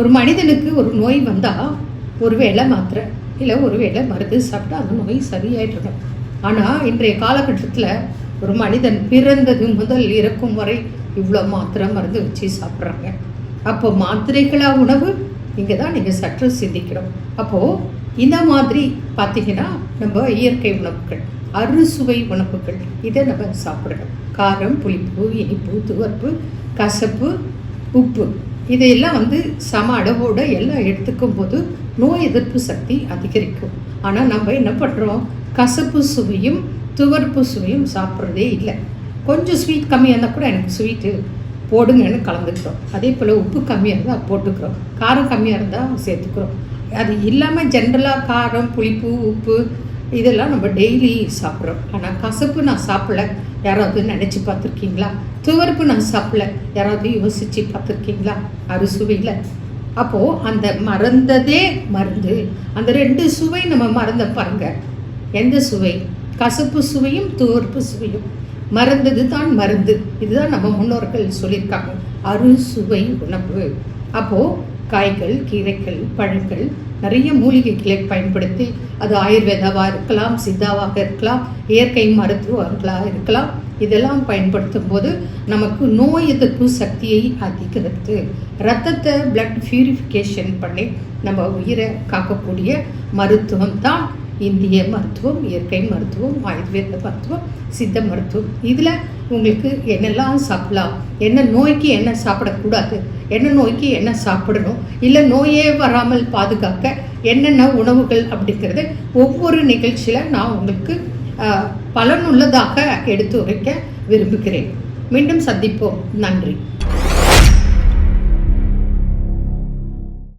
ஒரு மனிதனுக்கு ஒரு நோய் வந்தால் ஒரு வேளை மாத்திரை இல்லை ஒரு வேளை மருந்து சாப்பிட்டா அந்த நோய் சரியாயிட்டுருக்கும் ஆனால் இன்றைய காலகட்டத்தில் ஒரு மனிதன் பிறந்தது முதல் இறக்கும் வரை இவ்வளோ மாத்திரை மருந்து வச்சு சாப்பிட்றாங்க. அப்போ மாத்திரைகளா உணவு? இங்கே தான் நீங்கள் சற்று சிந்திக்கணும். அப்போது இந்த மாதிரி பார்த்தீங்கன்னா நம்ம இயற்கை உணவுகள் அறுசுவை உணவுகள் இதை நம்ம சாப்பிடணும். காரம் புளிப்பு இனிப்பு துவர்ப்பு கசப்பு உப்பு. இதையெல்லாம் வந்து சம அளவோட எல்லாம் எடுத்துக்கும் போது நோய் எதிர்ப்பு சக்தி அதிகரிக்கும். ஆனால் நம்ம என்ன பண்ணுறோம் கசப்பு சுவையும் துவர்ப்பு சுவையும் சாப்பிட்றதே இல்லை. கொஞ்சம் ஸ்வீட் கம்மியாக இருந்தால் கூட எனக்கு ஸ்வீட்டு போடுங்கன்னு கலந்துக்கிறோம். அதே போல் உப்பு கம்மியாக இருந்தால் போட்டுக்கிறோம். காரம் கம்மியாக இருந்தால் சேர்த்துக்கிறோம். அது இல்லாமல் ஜென்ரலாக காரம் புளிப்பு உப்பு இதெல்லாம் நம்ம டெய்லி சாப்பிட்றோம். ஆனால் கசப்பு நான் சாப்பிடல. யாராவது நினச்சி பார்த்துருக்கீங்களா? துவர்ப்பு நான் சாப்பிடல. யாராவது யோசித்து பார்த்துருக்கீங்களா? அறுசுவையில் அப்போது அந்த மறந்ததே மருந்து. அந்த ரெண்டு சுவை நம்ம மறந்த பாருங்க. எந்த சுவை? கசப்பு சுவையும் துவர்ப்பு சுவையும். மறந்தது தான் மருந்து. இதுதான் நம்ம முன்னோர்கள் சொல்லியிருக்காங்க. அறுசுவை உணவு. அப்போது காய்கள் கீரைகள் பழங்கள் நிறைய மூலிகைகளை பயன்படுத்தி அது ஆயுர்வேதாவாக இருக்கலாம் சித்தாவாக இருக்கலாம் இயற்கை மருத்துவங்களாக இருக்கலாம். இதெல்லாம் பயன்படுத்தும் போது நமக்கு நோய் எதிர்ப்பு சக்தியை அதிகரித்து ரத்தத்தை பிளட் பியூரிஃபிகேஷன் பண்ணி நம்ம உயிரை காக்கக்கூடிய மருத்துவம் தான் இந்திய மருத்துவம் இயற்கை மருத்துவம் ஆயுர்வேத மருத்துவம் சித்த மருத்துவம். இதில் உங்களுக்கு என்னெல்லாம் சாப்பிடலாம்? என்ன நோய்க்கு என்ன சாப்பிடக்கூடாது? என்ன நோய்க்கு என்ன சாப்பிடணும்? இல்லை நோயே வராமல் பாதுகாக்க என்னென்ன உணவுகள் அப்படிங்கிறது ஒவ்வொரு நிகழ்ச்சியில் நான் உங்களுக்கு பலனுள்ளதாக எடுத்து உரைக்க விரும்புகிறேன். மீண்டும் சந்திப்போம். நன்றி.